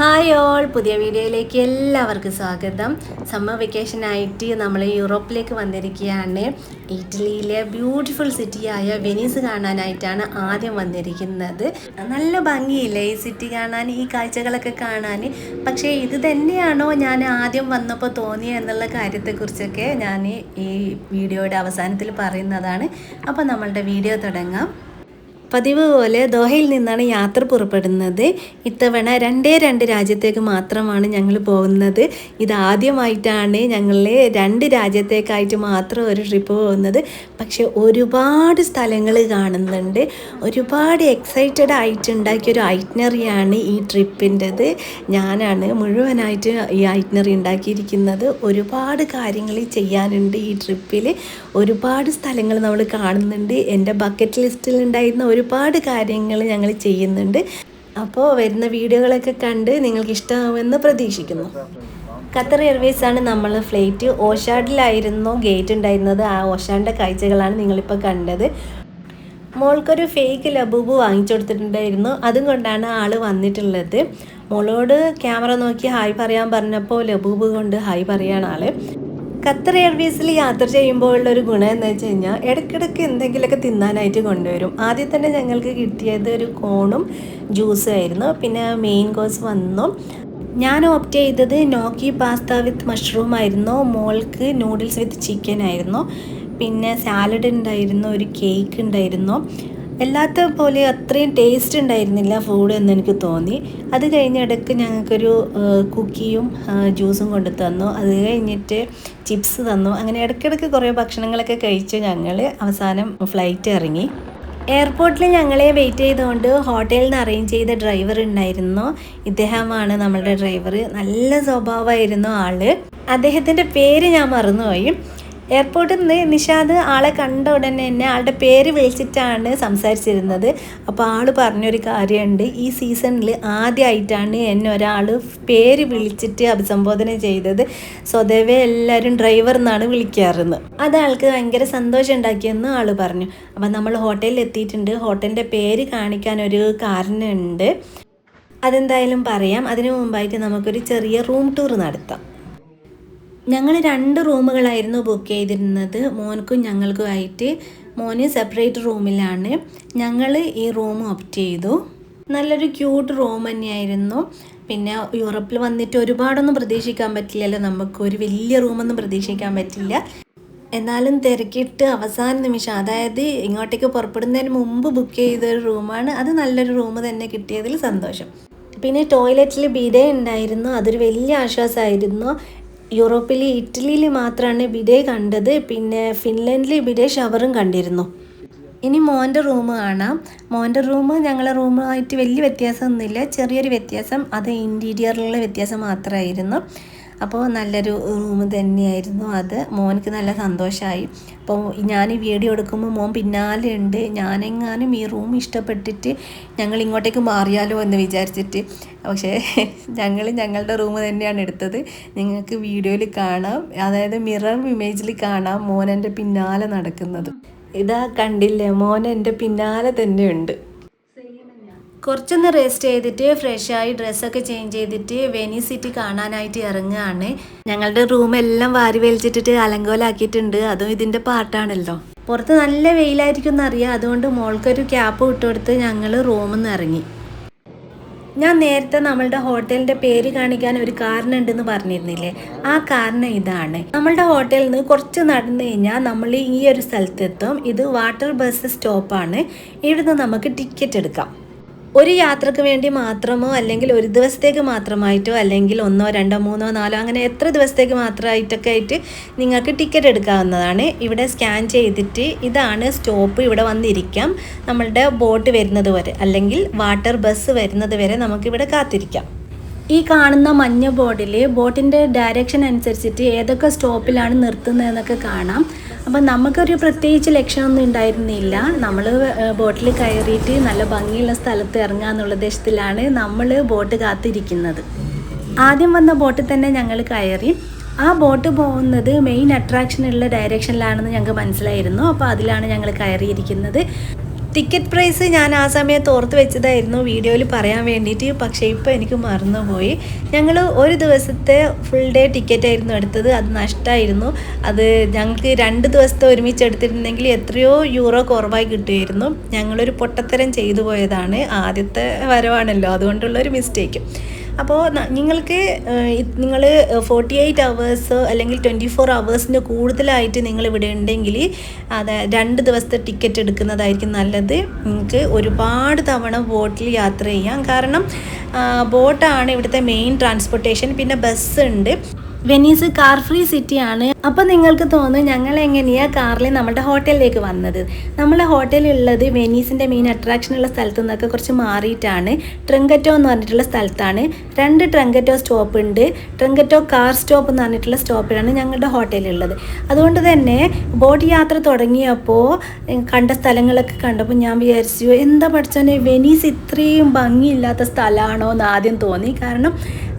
Hi all പുതിയ വീഡിയോയിലേക്ക് എല്ലാവർക്കും സ്വാഗതം. സമ്മർ വെക്കേഷൻ ആയിട്ട് നമ്മൾ യൂറോപ്പിലേക്ക് വന്നിരിക്കുകയാണ്. ഇറ്റലിയിലെ ബ്യൂട്ടിഫുൾ സിറ്റിയായ വെനീസ് കാണാനായിട്ടാണ് ആദ്യം വന്നിരിക്കുന്നത്. നല്ല ഭംഗിയില്ലേ ഈ സിറ്റി കാണാൻ ഈ കാഴ്ചകളൊക്കെ കാണാൻ? പക്ഷേ ഇത് തന്നെയാണോ ഞാൻ ആദ്യം വന്നപ്പോൾ തോന്നിയത് എന്നുള്ള കാര്യത്തെക്കുറിച്ചൊക്കെ ഞാൻ ഈ വീഡിയോയുടെ അവസാനത്തിൽ പറയുന്നതാണ്. അപ്പോൾ നമ്മളുടെ വീഡിയോ തുടങ്ങാം. പതിവ് പോലെ ദോഹയിൽ നിന്നാണ് യാത്ര പുറപ്പെടുന്നത്. ഇത്തവണ രണ്ടേ രണ്ട് രാജ്യത്തേക്ക് മാത്രമാണ് ഞങ്ങൾ പോകുന്നത്. ഇതാദ്യമായിട്ടാണ് ഞങ്ങൾ രണ്ട് രാജ്യത്തേക്കായിട്ട് മാത്രം ഒരു ട്രിപ്പ് പോകുന്നത്. പക്ഷെ ഒരുപാട് സ്ഥലങ്ങൾ കാണുന്നുണ്ട്. ഒരുപാട് എക്സൈറ്റഡ് ആയിട്ട് ഉണ്ടാക്കിയ ഒരു ഐറ്റ്നറിയാണ് ഈ ട്രിപ്പിന്റെത് ഞാനാണ് മുഴുവനായിട്ട് ഈ ഐറ്റ്നറി ഉണ്ടാക്കിയിരിക്കുന്നത്. ഒരുപാട് കാര്യങ്ങൾ ചെയ്യാനുണ്ട് ഈ ട്രിപ്പിൽ ഒരുപാട് സ്ഥലങ്ങൾ നമ്മൾ കാണുന്നുണ്ട്. എന്റെ ബക്കറ്റ് ലിസ്റ്റിൽ ഉണ്ടായിരുന്ന ഒരുപാട് കാര്യങ്ങൾ ഞങ്ങൾ ചെയ്യുന്നുണ്ട്. അപ്പോൾ വരുന്ന വീഡിയോകളൊക്കെ കണ്ട് നിങ്ങൾക്ക് ഇഷ്ടമാവുമെന്ന് പ്രതീക്ഷിക്കുന്നു. ഖത്തർ എയർവേസ് ആണ് നമ്മൾ ഫ്ലൈറ്റ്. ഓഷാഡിലായിരുന്നു ഗേറ്റ് ഉണ്ടായിരുന്നത്. ആ ഓഷാഡിന്റെ കാഴ്ചകളാണ് നിങ്ങളിപ്പോൾ കണ്ടത്. മോൾക്കൊരു ഫേക്ക് ലബൂബ് വാങ്ങിച്ചു കൊടുത്തിട്ടുണ്ടായിരുന്നു. അതും കൊണ്ടാണ് ആൾ വന്നിട്ടുള്ളത്. മോളോട് ക്യാമറ നോക്കി ഹായ് പറയാൻ പറഞ്ഞപ്പോൾ ലബൂബ് കൊണ്ട് ഹായ് പറയാണ് ആൾ. ഖത്തർ എയർവേസിൽ യാത്ര ചെയ്യുമ്പോൾ ഉള്ള ഒരു ഗുണം എന്ന് വെച്ച് കഴിഞ്ഞാൽ ഇടയ്ക്കിടയ്ക്ക് എന്തെങ്കിലുമൊക്കെ തിന്നാനായിട്ട് കൊണ്ടുവരും. ആദ്യം തന്നെ ഞങ്ങൾക്ക് കിട്ടിയത് ഒരു കോണും ജ്യൂസും ആയിരുന്നു. പിന്നെ മെയിൻ കോഴ്സ് വന്നു. ഞാൻ ഓപ്റ്റ് ചെയ്തത് നോക്കി പാസ്ത വിത്ത് മഷ്റൂം ആയിരുന്നു. മോൾക്ക് നൂഡിൽസ് വിത്ത് ചിക്കൻ ആയിരുന്നു. പിന്നെ സാലഡ് ഉണ്ടായിരുന്നു. ഒരു കേക്ക് ഉണ്ടായിരുന്നു. എല്ലാത്ത പോലെ അത്രയും ടേസ്റ്റ് ഉണ്ടായിരുന്നില്ല ഫുഡ് എന്ന് എനിക്ക് തോന്നി. അത് കഴിഞ്ഞ ഇടയ്ക്ക് ഞങ്ങൾക്കൊരു കുക്കിയും ജ്യൂസും കൊണ്ട് തന്നു. അത് കഴിഞ്ഞിട്ട് ചിപ്സ് തന്നു. അങ്ങനെ ഇടയ്ക്കിടയ്ക്ക് കുറേ ഭക്ഷണങ്ങളൊക്കെ കഴിച്ചു ഞങ്ങൾ അവസാനം ഫ്ലൈറ്റ് ഇറങ്ങി. എയർപോർട്ടിൽ ഞങ്ങളെ വെയിറ്റ് ചെയ്തുകൊണ്ട് ഹോട്ടലിൽ നിന്ന് അറേഞ്ച് ചെയ്ത ഡ്രൈവർ ഉണ്ടായിരുന്നു. ഇദ്ദേഹമാണ് നമ്മളുടെ ഡ്രൈവർ നല്ല സ്വഭാവമായിരുന്നു ആൾ. അദ്ദേഹത്തിന്റെ പേര് ഞാൻ മറന്നുപോയി. എയർപോർട്ടിൽ നിന്ന് നിഷാദ് ആളെ കണ്ട ഉടനെ തന്നെ ആളുടെ പേര് വിളിച്ചിട്ടാണ് സംസാരിച്ചിരുന്നത്. അപ്പോൾ ആൾ പറഞ്ഞൊരു കാര്യമുണ്ട്. ഈ സീസണിൽ ആദ്യമായിട്ടാണ് എന്നെ ഒരാൾ പേര് വിളിച്ചിട്ട് അഭിസംബോധന ചെയ്തത്. സ്വതവേ എല്ലാവരും ഡ്രൈവർ എന്നാണ് വിളിക്കാറുന്നത്. അത് ആൾക്ക് ഭയങ്കര സന്തോഷം ഉണ്ടാക്കിയെന്ന് ആൾ പറഞ്ഞു. അപ്പം നമ്മൾ ഹോട്ടലിൽ എത്തിയിട്ടുണ്ട്. ഹോട്ടലിന്റെ പേര് കാണിക്കാൻ ഒരു കാരണമുണ്ട് അതെന്തായാലും പറയാം. അതിനു മുമ്പായിട്ട് നമുക്കൊരു ചെറിയ റൂം ടൂർ നടത്താം. ഞങ്ങൾ രണ്ട് റൂമുകളായിരുന്നു ബുക്ക് ചെയ്തിരുന്നത്. മോനക്കും ഞങ്ങൾക്കുമായിട്ട് മോന് സെപ്പറേറ്റ് റൂമിലാണ് ഞങ്ങൾ ഈ റൂം ഓപ്റ്റ് ചെയ്തു. നല്ലൊരു ക്യൂട്ട് റൂം തന്നെയായിരുന്നു. പിന്നെ യൂറോപ്പിൽ വന്നിട്ട് ഒരുപാടൊന്നും പ്രതീക്ഷിക്കാൻ പറ്റില്ലല്ലോ. നമുക്ക് ഒരു വലിയ റൂമൊന്നും പ്രതീക്ഷിക്കാൻ പറ്റില്ല. എന്നാലും തിരക്കിയിട്ട് അവസാന നിമിഷം അതായത് ഇങ്ങോട്ടേക്ക് പുറപ്പെടുന്നതിന് മുമ്പ് ബുക്ക് ചെയ്ത ഒരു റൂമാണ് അത് നല്ലൊരു റൂം തന്നെ കിട്ടിയതിൽ സന്തോഷം. പിന്നെ ടോയ്ലറ്റിൽ ബിഡേ ഉണ്ടായിരുന്നു. അതൊരു വലിയ ആശ്വാസമായിരുന്നു. യൂറോപ്പിൽ ഇറ്റലിയിൽ മാത്രമാണ് ബിഡെ കണ്ടത്. പിന്നെ ഫിൻലൻഡിൽ ബിഡെ ഷവറും കണ്ടിരുന്നു. ഇനി മോന്റെ റൂം കാണാം. മോന്റെ റൂം ഞങ്ങളെ റൂമുമായിട്ട് വലിയ വ്യത്യാസമൊന്നുമില്ല. ചെറിയൊരു വ്യത്യാസം. അത് ഇന്റീരിയറിലുള്ള വ്യത്യാസം മാത്രമായിരുന്നു അപ്പോൾ നല്ലൊരു റൂം തന്നെയായിരുന്നു അത്. മോനക്ക് നല്ല സന്തോഷമായി അപ്പോൾ ഞാൻ ഈ വീഡിയോ എടുക്കുമ്പോൾ മോൻ പിന്നാലെ ഉണ്ട്. ഞാനെങ്ങാനും ഈ റൂം ഇഷ്ടപ്പെട്ടിട്ട് ഞങ്ങൾ ഇങ്ങോട്ടേക്ക് മാറിയാലോ എന്ന് വിചാരിച്ചിട്ട്. പക്ഷേ ഞങ്ങൾ ഞങ്ങളുടെ റൂം തന്നെയാണ് എടുത്തത്. നിങ്ങൾക്ക് വീഡിയോയിൽ കാണാം. അതായത് മിറർ ഇമേജിൽ കാണാം മോൻ എന്റെ പിന്നാലെ നടക്കുന്നത്. ഇതാ കണ്ടില്ലേ മോൻ എന്റെ പിന്നാലെ തന്നെയുണ്ട് കുറച്ചൊന്ന് റെസ്റ്റ് ചെയ്തിട്ട് ഫ്രഷായി ഡ്രസ്സൊക്കെ ചേഞ്ച് ചെയ്തിട്ട് വെനീസ് സിറ്റി കാണാനായിട്ട് ഇറങ്ങുകയാണ്. ഞങ്ങളുടെ റൂം എല്ലാം വാരി വലിച്ചിട്ടിട്ട് അലങ്കോലാക്കിയിട്ടുണ്ട്. അതും ഇതിന്റെ പാർട്ടാണല്ലോ പുറത്ത് നല്ല വെയിലായിരിക്കും എന്നറിയാം അതുകൊണ്ട് മോൾക്കൊരു ക്യാപ്പ് ഇട്ടുകൊടുത്ത് ഞങ്ങൾ റൂമിൽ നിന്ന് ഇറങ്ങി. ഞാൻ നേരത്തെ നമ്മളുടെ ഹോട്ടലിന്റെ പേര് കാണിക്കാൻ ഒരു കാരണം ഉണ്ടെന്ന് പറഞ്ഞിരുന്നില്ലേ? ആ കാരണം ഇതാണ്. നമ്മളുടെ ഹോട്ടലിൽ നിന്ന് കുറച്ച് നടന്നു കഴിഞ്ഞാൽ നമ്മൾ ഈ ഒരു സ്ഥലത്തെത്തും. ഇത് വാട്ടർ ബസ് സ്റ്റോപ്പാണ്. ഇവിടുന്ന് നമുക്ക് ടിക്കറ്റ് എടുക്കാം. ഒരു യാത്രയ്ക്ക് വേണ്ടി മാത്രമോ അല്ലെങ്കിൽ ഒരു ദിവസത്തേക്ക് മാത്രമായിട്ടോ അല്ലെങ്കിൽ ഒന്നോ രണ്ടോ മൂന്നോ നാലോ അങ്ങനെ എത്ര ദിവസത്തേക്ക് മാത്രമായിട്ടൊക്കെ ആയിട്ട് നിങ്ങൾക്ക് ടിക്കറ്റ് എടുക്കാവുന്നതാണ്. ഇവിടെ സ്കാൻ ചെയ്തിട്ട് ഇതാണ് സ്റ്റോപ്പ് ഇവിടെ വന്നിരിക്കാം. നമ്മളുടെ ബോട്ട് വരുന്നത് വരെ അല്ലെങ്കിൽ വാട്ടർ ബസ് വരുന്നത് വരെ നമുക്കിവിടെ കാത്തിരിക്കാം. ഈ കാണുന്ന മഞ്ഞ ബോർഡിൽ ബോട്ടിന്റെ ഡയറക്ഷൻ അനുസരിച്ചിട്ട് ഏതൊക്കെ സ്റ്റോപ്പിലാണ് നിർത്തുന്നതെന്നൊക്കെ കാണാം. അപ്പം നമുക്കൊരു പ്രത്യേകിച്ച് ലക്ഷ്യമൊന്നും ഉണ്ടായിരുന്നില്ല. നമ്മൾ ബോട്ടിൽ കയറിയിട്ട് നല്ല ഭംഗിയുള്ള സ്ഥലത്ത് ഇറങ്ങുക എന്നുള്ള ഉദ്ദേശത്തിലാണ് നമ്മൾ ബോട്ട് കാത്തിരിക്കുന്നത്. ആദ്യം വന്ന ബോട്ടിൽ തന്നെ ഞങ്ങൾ കയറി. ആ ബോട്ട് പോകുന്നത് മെയിൻ അട്രാക്ഷൻ ഉള്ള ഡയറക്ഷനിലാണെന്ന് ഞങ്ങൾക്ക് മനസ്സിലായിരുന്നു. അപ്പോൾ അതിലാണ് ഞങ്ങൾ കയറിയിരിക്കുന്നത്. ടിക്കറ്റ് പ്രൈസ് ഞാൻ ആ സമയത്ത് ഓർത്ത് വെച്ചതായിരുന്നു. വീഡിയോയിൽ പറയാൻ വേണ്ടിയിട്ട്. പക്ഷേ ഇപ്പോൾ എനിക്ക് മറന്നുപോയി. ഞങ്ങൾ ഒരു ദിവസത്തെ ഫുൾ ഡേ ടിക്കറ്റ് ആയിരുന്നു എടുത്തത്. അത് നഷ്ടമായിരുന്നു അത് ഞങ്ങൾക്ക് രണ്ട് ദിവസത്തെ ഒരുമിച്ച് എടുത്തിരുന്നെങ്കിൽ എത്രയോ യൂറോ കുറവായി കിട്ടുമായിരുന്നു. ഞങ്ങളൊരു പൊട്ടത്തരം ചെയ്തു പോയതാണ്. ആദ്യത്തെ വരവാണല്ലോ. അതുകൊണ്ടുള്ളൊരു മിസ്റ്റേക്ക് അപ്പോൾ നിങ്ങൾക്ക് നിങ്ങൾ ഫോർട്ടി എയ്റ്റ് അവേഴ്സ് അല്ലെങ്കിൽ ട്വന്റി ഫോർ അവേഴ്സിന്റെ കൂടുതലായിട്ട് നിങ്ങൾ ഇവിടെ ഉണ്ടെങ്കിൽ അത് രണ്ട് ദിവസത്തെ ടിക്കറ്റ് എടുക്കുന്നതായിരിക്കും നല്ലത്. നിങ്ങൾക്ക് ഒരുപാട് തവണ ബോട്ടിൽ യാത്ര ചെയ്യാം. കാരണം ബോട്ടാണ് ഇവിടുത്തെ മെയിൻ ട്രാൻസ്പോർട്ടേഷൻ പിന്നെ ബസ് ഉണ്ട്. വെനീസ് കാർ ഫ്രീ സിറ്റിയാണ് അപ്പോൾ നിങ്ങൾക്ക് തോന്നും ഞങ്ങൾ എങ്ങനെയാണ് കാറിൽ നമ്മുടെ ഹോട്ടലിലേക്ക് വന്നത്? നമ്മളെ ഹോട്ടലുള്ളത് വെനീസിന്റെ മെയിൻ അട്രാക്ഷൻ ഉള്ള സ്ഥലത്തു നിന്നൊക്കെ കുറച്ച് മാറിയിട്ടാണ്. ട്രങ്കറ്റോ എന്ന് പറഞ്ഞിട്ടുള്ള സ്ഥലത്താണ്. രണ്ട് ട്രങ്കറ്റോ സ്റ്റോപ്പ് ഉണ്ട്. ട്രങ്കറ്റോ കാർ സ്റ്റോപ്പ് എന്ന് പറഞ്ഞിട്ടുള്ള സ്റ്റോപ്പിലാണ് ഞങ്ങളുടെ ഹോട്ടലുള്ളത് അതുകൊണ്ട് തന്നെ ബോട്ട് യാത്ര തുടങ്ങിയപ്പോൾ കണ്ട സ്ഥലങ്ങളൊക്കെ കണ്ടപ്പോൾ ഞാൻ വിചാരിച്ചു എന്താ പഠിച്ചോനെ വെനീസ് ഇത്രയും ഭംഗിയില്ലാത്ത സ്ഥലമാണോ എന്ന് ആദ്യം തോന്നി. കാരണം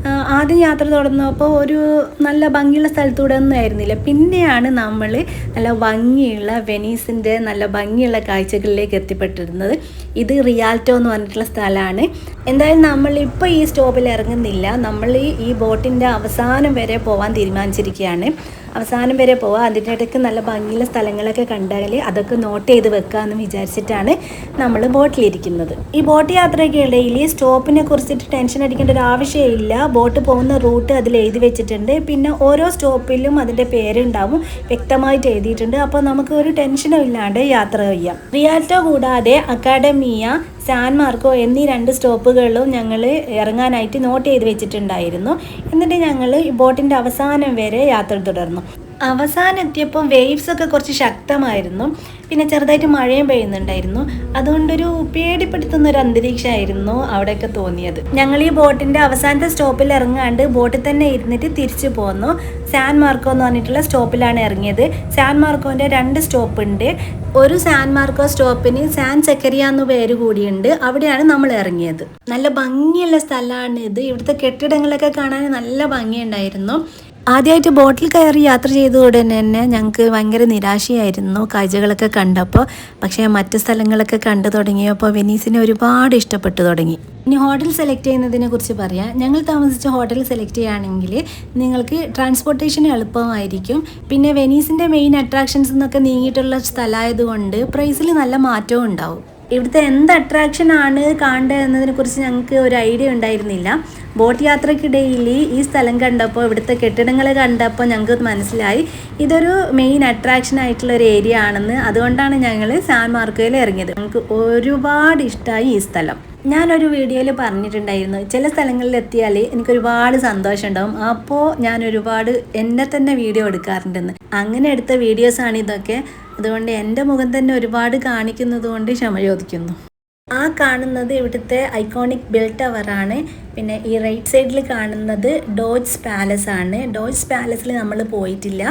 ആദ്യം യാത്ര തുടർന്നപ്പോൾ ഒരു നല്ല ഭംഗിയുള്ള സ്ഥലത്തൂടെ ഒന്നും ആയിരുന്നില്ല. പിന്നെയാണ് നമ്മൾ നല്ല ഭംഗിയുള്ള വെനീസിന്റെ നല്ല ഭംഗിയുള്ള കാഴ്ചകളിലേക്ക് എത്തിപ്പെട്ടിരുന്നത്. ഇത് റിയാൽറ്റോ എന്ന് പറഞ്ഞിട്ടുള്ള സ്ഥലമാണ്. എന്തായാലും നമ്മളിപ്പോൾ ഈ സ്റ്റോപ്പിൽ ഇറങ്ങുന്നില്ല. നമ്മൾ ഈ ബോട്ടിന്റെ അവസാനം വരെ പോകാൻ തീരുമാനിച്ചിരിക്കുകയാണ്. അവസാനം വരെ പോവാം. അതിന്റെ ഇടയ്ക്ക് നല്ല ഭംഗിയുള്ള സ്ഥലങ്ങളൊക്കെ കണ്ടാൽ അതൊക്കെ നോട്ട് ചെയ്ത് വെക്കാമെന്ന് വിചാരിച്ചിട്ടാണ് നമ്മൾ ബോട്ടിലിരിക്കുന്നത് ഈ ബോട്ട് യാത്രയ്ക്കിടയിൽ സ്റ്റോപ്പിനെ കുറിച്ചിട്ട് ടെൻഷൻ അടിക്കേണ്ട ഒരു ആവശ്യമില്ല ബോട്ട് പോകുന്ന റൂട്ട് അതിൽ എഴുതി വെച്ചിട്ടുണ്ട്. പിന്നെ ഓരോ സ്റ്റോപ്പിലും അതിന്റെ പേരുണ്ടാവും. വ്യക്തമായിട്ട് എഴുതിയിട്ടുണ്ട്. അപ്പോൾ നമുക്ക് ഒരു ടെൻഷനും ഇല്ലാണ്ട് യാത്ര ചെയ്യാം. റിയാൽറ്റോ കൂടാതെ അക്കാഡമിയ സാൻ മാർക്കോ എന്നീ രണ്ട് സ്റ്റോപ്പുകളിലും ഞങ്ങൾ ഇറങ്ങാനായിട്ട് നോട്ട് ചെയ്ത് വെച്ചിട്ടുണ്ടായിരുന്നു. എന്നിട്ട് ഞങ്ങൾ ബോട്ടിന്റെ അവസാനം വരെ യാത്ര തുടർന്നു. അവസാനം എത്തിയപ്പോൾ വേവ്സ് ഒക്കെ കുറച്ച് ശക്തമായിരുന്നു. പിന്നെ ചെറുതായിട്ട് മഴയും പെയ്യുന്നുണ്ടായിരുന്നു. അതുകൊണ്ടൊരു പേടിപ്പെടുത്തുന്ന ഒരു അന്തരീക്ഷമായിരുന്നു അവിടെയൊക്കെ തോന്നിയത്. ഞങ്ങൾ ഈ ബോട്ടിന്റെ അവസാനത്തെ സ്റ്റോപ്പിൽ ഇറങ്ങാണ്ട് ബോട്ടിൽ തന്നെ ഇരുന്നിട്ട് തിരിച്ചു പോന്നു. സാൻ മാർക്കോ എന്ന് പറഞ്ഞിട്ടുള്ള സ്റ്റോപ്പിലാണ് ഇറങ്ങിയത്. സാൻ മാർക്കോന്റെ രണ്ട് സ്റ്റോപ്പ് ഉണ്ട്. ഒരു സാൻ മാർക്കോ സ്റ്റോപ്പിന് സാൻ സെക്കരിയ എന്ന് പേര് കൂടിയുണ്ട്. അവിടെയാണ് നമ്മൾ ഇറങ്ങിയത്. നല്ല ഭംഗിയുള്ള സ്ഥലമാണ് ഇത്. ഇവിടുത്തെ കെട്ടിടങ്ങളൊക്കെ കാണാൻ നല്ല ഭംഗിയുണ്ടായിരുന്നു. ആദ്യമായിട്ട് ബോട്ടിൽ കയറി യാത്ര ചെയ്ത ഉടനെ തന്നെ ഞങ്ങൾക്ക് ഭയങ്കര നിരാശയായിരുന്നു കാഴ്ചകളൊക്കെ കണ്ടപ്പോൾ പക്ഷേ മറ്റ് സ്ഥലങ്ങളൊക്കെ കണ്ടു തുടങ്ങിയപ്പോൾ വെനീസിനെ ഒരുപാട് ഇഷ്ടപ്പെട്ടു തുടങ്ങി. ഇനി ഹോട്ടൽ സെലക്ട് ചെയ്യുന്നതിനെ കുറിച്ച് പറയാം. ഞങ്ങൾ താമസിച്ച ഹോട്ടൽ സെലക്ട് ചെയ്യുകയാണെങ്കിൽ നിങ്ങൾക്ക് ട്രാൻസ്പോർട്ടേഷൻ എളുപ്പമായിരിക്കും. പിന്നെ വെനീസിന്റെ മെയിൻ അട്രാക്ഷൻസ് എന്നൊക്കെ നീങ്ങിയിട്ടുള്ള സ്ഥലമായതുകൊണ്ട് പ്രൈസിൽ നല്ല മാറ്റവും ഉണ്ടാവും. ഇവിടുത്തെ എന്ത് അട്രാക്ഷൻ ആണ് കാണേണ്ടത് എന്നതിനെ കുറിച്ച് ഞങ്ങൾക്ക് ഒരു ഐഡിയ ഉണ്ടായിരുന്നില്ല. ബോട്ട് യാത്രക്കിടയിൽ ഈ സ്ഥലം കണ്ടപ്പോൾ ഇവിടുത്തെ കെട്ടിടങ്ങൾ കണ്ടപ്പോൾ ഞങ്ങൾക്ക് മനസ്സിലായി. ഇതൊരു മെയിൻ അട്രാക്ഷൻ ആയിട്ടുള്ള ഒരു ഏരിയ ആണെന്ന് അതുകൊണ്ടാണ് ഞങ്ങൾ സാൻ മാർക്കോയിൽ ഇറങ്ങിയത്. ഞങ്ങൾക്ക് ഒരുപാട് ഇഷ്ടമായി ഈ സ്ഥലം. ഞാനൊരു വീഡിയോയിൽ പറഞ്ഞിട്ടുണ്ടായിരുന്നു ചില സ്ഥലങ്ങളിൽ എത്തിയാൽ എനിക്ക് ഒരുപാട് സന്തോഷം ഉണ്ടാവും. അപ്പോൾ ഞാൻ ഒരുപാട് എന്നെ തന്നെ വീഡിയോ എടുക്കാറുണ്ടെന്ന്. അങ്ങനെ എടുത്ത വീഡിയോസാണ് ഇതൊക്കെ. അതുകൊണ്ട് എന്റെ മുഖം തന്നെ ഒരുപാട് കാണിക്കുന്നത് കൊണ്ട് ക്ഷമ ചോദിക്കുന്നു. ആ കാണുന്നത് ഇവിടുത്തെ ഐക്കോണിക് ബിൽ ആണ്. പിന്നെ ഈ റൈറ്റ് സൈഡിൽ കാണുന്നത് ഡോജ് പാലസ് ആണ്. ഡോജ് പാലസിൽ നമ്മൾ പോയിട്ടില്ല.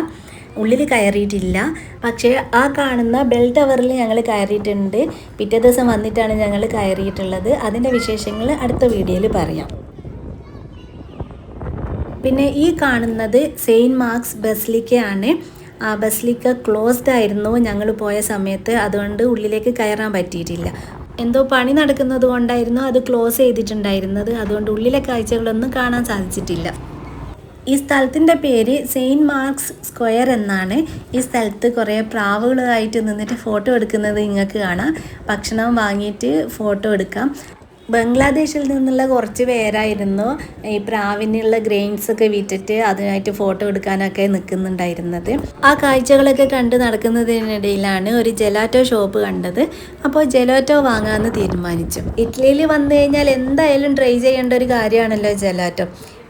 ഉള്ളിൽ കയറിയിട്ടില്ല. പക്ഷേ ആ കാണുന്ന ബെൽ ടവറിൽ ഞങ്ങൾ കയറിയിട്ടുണ്ട്. പിറ്റേ ദിവസം വന്നിട്ടാണ് ഞങ്ങൾ കയറിയിട്ടുള്ളത്. അതിന്റെ വിശേഷങ്ങൾ അടുത്ത വീഡിയോയിൽ പറയാം. പിന്നെ ഈ കാണുന്നത് സെയിന്റ് മാർക്സ് ബസ്ലിക്കയാണ്. ബസ്ലിക്ക ക്ലോസ്ഡ് ആയിരുന്നു ഞങ്ങൾ പോയ സമയത്ത്. അതുകൊണ്ട് ഉള്ളിലേക്ക് കയറാൻ പറ്റിയിട്ടില്ല. എന്തോ പണി നടക്കുന്നത് കൊണ്ടായിരുന്നു അത് ക്ലോസ് ചെയ്തിട്ടുണ്ടായിരുന്നത്. അതുകൊണ്ട് ഉള്ളിലെ കാഴ്ചകളൊന്നും കാണാൻ സാധിച്ചിട്ടില്ല. ഈ സ്ഥലത്തിന്റെ പേര് സെയിന്റ് മാർക്സ് സ്ക്വയർ എന്നാണ്. ഈ സ്ഥലത്ത് കുറേ പ്രാവുകളായിട്ട് നിന്നിട്ട് ഫോട്ടോ എടുക്കുന്നത് നിങ്ങൾക്ക് കാണാം. ഭക്ഷണം വാങ്ങിയിട്ട് ഫോട്ടോ എടുക്കാം. ബംഗ്ലാദേശിൽ നിന്നുള്ള കുറച്ച് പേരായിരുന്നു ഈ പ്രാവിനുള്ള ഗ്രെയിൻസ് ഒക്കെ വിറ്റിട്ട് അതിനായിട്ട് ഫോട്ടോ എടുക്കാനൊക്കെ നിൽക്കുന്നുണ്ടായിരുന്നത്. ആ കാഴ്ചകളൊക്കെ കണ്ട് നടക്കുന്നതിനിടയിലാണ് ഒരു ജെലാറ്റോ ഷോപ്പ് കണ്ടത്. അപ്പോൾ ജെലാറ്റോ വാങ്ങാമെന്ന് തീരുമാനിച്ചു. ഇറ്റലിയിൽ വന്നു കഴിഞ്ഞാൽ എന്തായാലും ട്രൈ ചെയ്യേണ്ട ഒരു കാര്യമാണല്ലോ ജെലാറ്റോ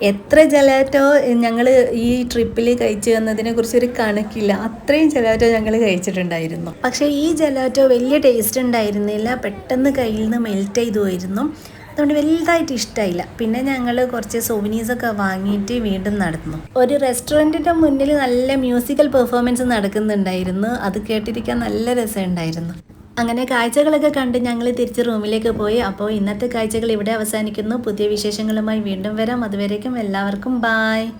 എത്ര ജലാറ്റോ ഞങ്ങൾ ഈ ട്രിപ്പിൽ കഴിച്ചു വന്നതിനെ കുറിച്ച് ഒരു കണക്കില്ല. അത്രയും ജലാറ്റോ ഞങ്ങൾ കഴിച്ചിട്ടുണ്ടായിരുന്നു. പക്ഷേ ഈ ജലാറ്റോ വലിയ ടേസ്റ്റ് ഉണ്ടായിരുന്നില്ല. പെട്ടെന്ന് കയ്യിൽ നിന്ന് മെൽറ്റ് ചെയ്തു പോയിരുന്നു. അതുകൊണ്ട് വലുതായിട്ട് ഇഷ്ടമായില്ല പിന്നെ ഞങ്ങൾ കുറച്ച് സോവനീസൊക്കെ വാങ്ങിയിട്ട് വീണ്ടും നടന്നു. ഒരു റെസ്റ്റോറന്റിന്റെ മുന്നിൽ നല്ല മ്യൂസിക്കൽ പെർഫോമൻസ് നടക്കുന്നുണ്ടായിരുന്നു. അത് കേട്ടിരിക്കാൻ നല്ല രസമുണ്ടായിരുന്നു. അങ്ങനെ കാഴ്ചകളൊക്കെ കണ്ട് ഞങ്ങൾ തിരിച്ച് റൂമിലേക്ക് പോയി. അപ്പോൾ ഇന്നത്തെ കാഴ്ചകൾ ഇവിടെ അവസാനിക്കുന്നു. പുതിയ വിശേഷങ്ങളുമായി വീണ്ടും വരാം. അതുവരേക്കും എല്ലാവർക്കും ബായ്